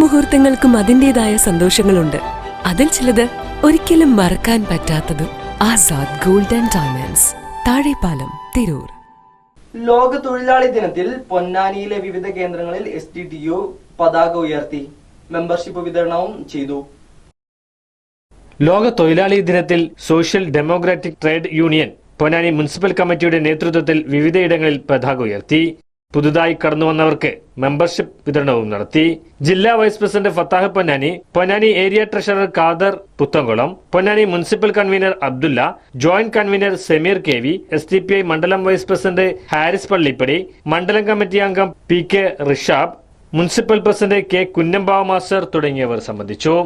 മുഹൂർത്തങ്ങൾക്കും അതിന്റെതായ സന്തോഷങ്ങളുണ്ട്. അതിൽ ചിലത് ഒരിക്കലും മറക്കാൻ പറ്റാത്തതും Azad golden and diamonds Thazhepalam Tirur. ലോക തൊഴിലാളി ദിനത്തിൽ പൊന്നാനിയിലെ വിവിധ കേന്ദ്രങ്ങളിൽ എസ് ഡി ടി യു പതാക ഉയർത്തി മെമ്പർഷിപ്പ് വിതരണവും ചെയ്തു. ലോക തൊഴിലാളി ദിനത്തിൽ social democratic trade union Ponnani municipal കമ്മിറ്റിയുടെ നേതൃത്വത്തിൽ വിവിധയിടങ്ങളിൽ പതാക ഉയർത്തി. പുതുതായി കടന്നുവന്നവർക്ക് മെമ്പർഷിപ്പ് വിതരണവും നടത്തി. ജില്ലാ vice president Fathah Ponnani Ponnani area treasurer Khader Puthankulam Ponnani municipal convener Abdulla joint convener Sameer K V S D P I മണ്ഡലം വൈസ് പ്രസിഡന്റ് ഹാരിസ് പള്ളിപ്പടി മണ്ഡലം കമ്മിറ്റി അംഗം P K Rishab municipal president K Kunnambava master തുടങ്ങിയവർ സംബന്ധിച്ചു.